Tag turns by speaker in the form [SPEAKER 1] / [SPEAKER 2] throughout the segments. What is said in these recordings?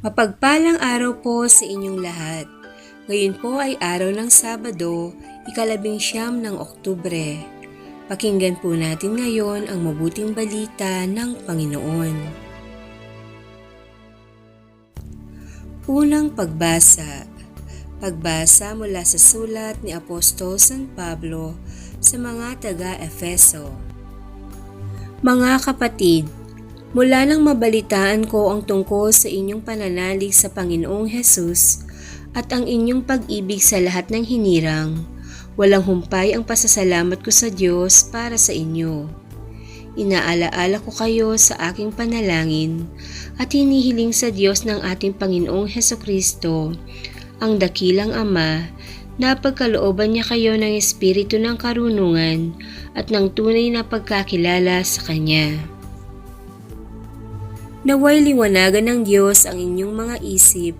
[SPEAKER 1] Mapagpalang araw po sa inyong lahat. Ngayon po ay araw ng Sabado, ikalabing siyam ng Oktubre. Pakinggan po natin ngayon ang mabuting balita ng Panginoon. Unang pagbasa Pagbasa mula sa sulat ni Apostol San Pablo sa mga taga-Efeso. Mga kapatid, Mula nang mabalitaan ko ang tungkol sa inyong pananalig sa Panginoong Hesus at ang inyong pag-ibig sa lahat ng hinirang, walang humpay ang pasasalamat ko sa Diyos para sa inyo. Inaalaala ko kayo sa aking panalangin at hinihiling sa Diyos ng ating Panginoong Heso Kristo, ang dakilang Ama, na pagkalooban niya kayo ng Espiritu ng karunungan at ng tunay na pagkakilala sa Kanya. Naway liwanagan ng Diyos ang inyong mga isip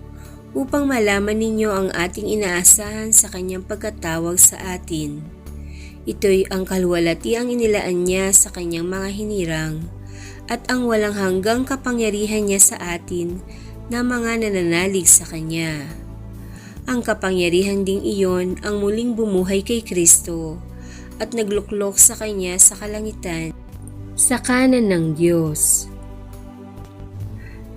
[SPEAKER 1] upang malaman ninyo ang ating inaasahan sa kanyang pagkatawag sa atin. Ito'y ang kalwalati ang inilaan niya sa kanyang mga hinirang at ang walang hanggang kapangyarihan niya sa atin na mga nananalig sa kanya. Ang kapangyarihan ding iyon ang muling bumuhay kay Kristo at nagluklok sa kanya sa kalangitan sa kanan ng Diyos.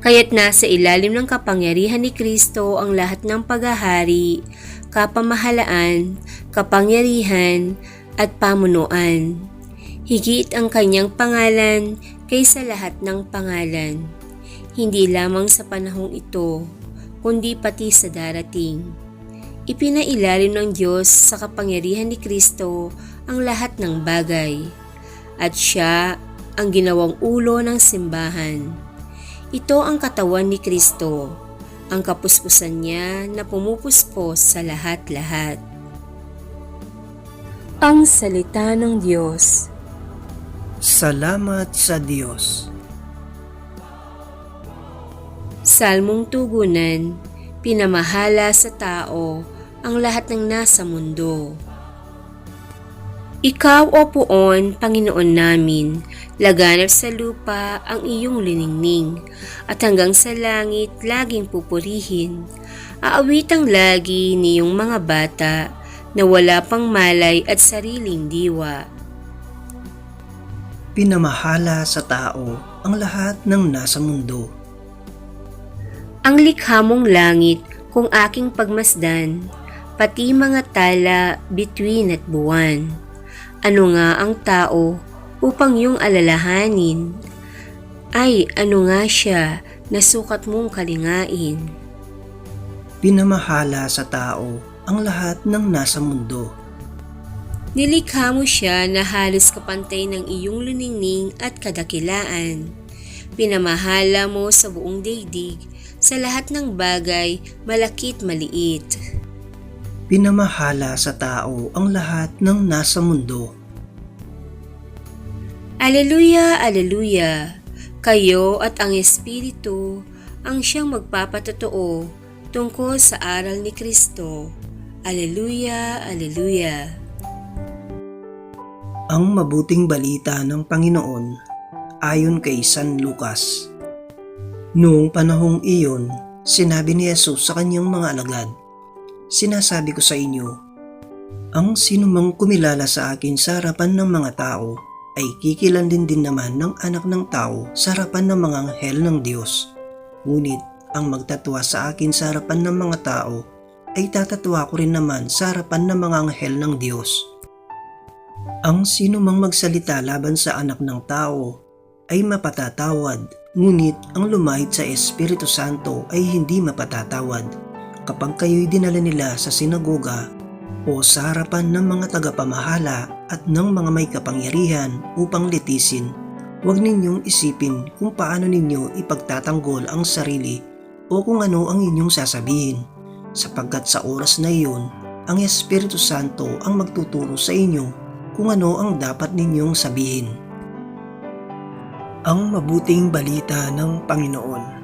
[SPEAKER 1] Kaya't nasa ilalim ng kapangyarihan ni Kristo ang lahat ng paghahari, kapamahalaan, kapangyarihan, at pamunuan. Higit ang kanyang pangalan kaysa lahat ng pangalan. Hindi lamang sa panahong ito, kundi pati sa darating. Ipinailalim ng Diyos sa kapangyarihan ni Kristo ang lahat ng bagay. At siya ang ginawang ulo ng simbahan ito ang katawan ni Kristo, ang kapuspusan niya na pumupuspos sa lahat-lahat. Ang Salita ng Diyos
[SPEAKER 2] Salamat sa Diyos.
[SPEAKER 1] Salmong Tugunan Pinamahala sa tao ang lahat ng nasa mundo. Ikaw o poon, Panginoon namin, laganap sa lupa ang iyong liningning, at hanggang sa langit laging pupurihin. Aawitang lagi niyong mga bata na wala pang malay at sariling diwa.
[SPEAKER 2] Pinamahala sa tao ang lahat ng nasa mundo.
[SPEAKER 1] Ang likha mong langit kung aking pagmasdan, pati mga tala, bituin at buwan ano nga ang tao upang yung alalahanin? Ay, ano nga siya na sukat mong kalingain?
[SPEAKER 2] Pinamahala sa tao ang lahat ng nasa mundo.
[SPEAKER 1] Nilikha mo siya na halos kapantay ng iyong luningning at kadakilaan. Pinamahala mo sa buong daigdig, sa lahat ng bagay, malakit maliit
[SPEAKER 2] pinamahala sa tao ang lahat ng nasa mundo.
[SPEAKER 1] Aleluya, aleluya! Kayo at ang Espiritu ang siyang magpapatotoo tungkol sa aral ni Kristo. Aleluya, aleluya!
[SPEAKER 2] Ang mabuting balita ng Panginoon ayon kay San Lucas. Noong panahong iyon, sinabi ni Jesus sa kanyang mga alagad, Sinasabi ko sa inyo, ang sinumang kumilala sa akin sa harapan ng mga tao ay kikilandin din naman ng anak ng tao sa harapan ng mga anghel ng Diyos. Ngunit ang magtatwa sa akin sa harapan ng mga tao ay tatatwa ko rin naman sa harapan ng mga anghel ng Diyos. Ang sinumang magsalita laban sa anak ng tao ay mapatatawad, ngunit ang lumahid sa Espiritu Santo ay hindi mapatatawad kapag kayo'y dinala nila sa sinagoga o sa harapan ng mga tagapamahala at ng mga may kapangyarihan upang litisin, huwag ninyong isipin kung paano ninyo ipagtatanggol ang sarili o kung ano ang inyong sasabihin, sapagkat sa oras na iyon, ang Espiritu Santo ang magtuturo sa inyo kung ano ang dapat ninyong sabihin. Ang mabuting balita ng Panginoon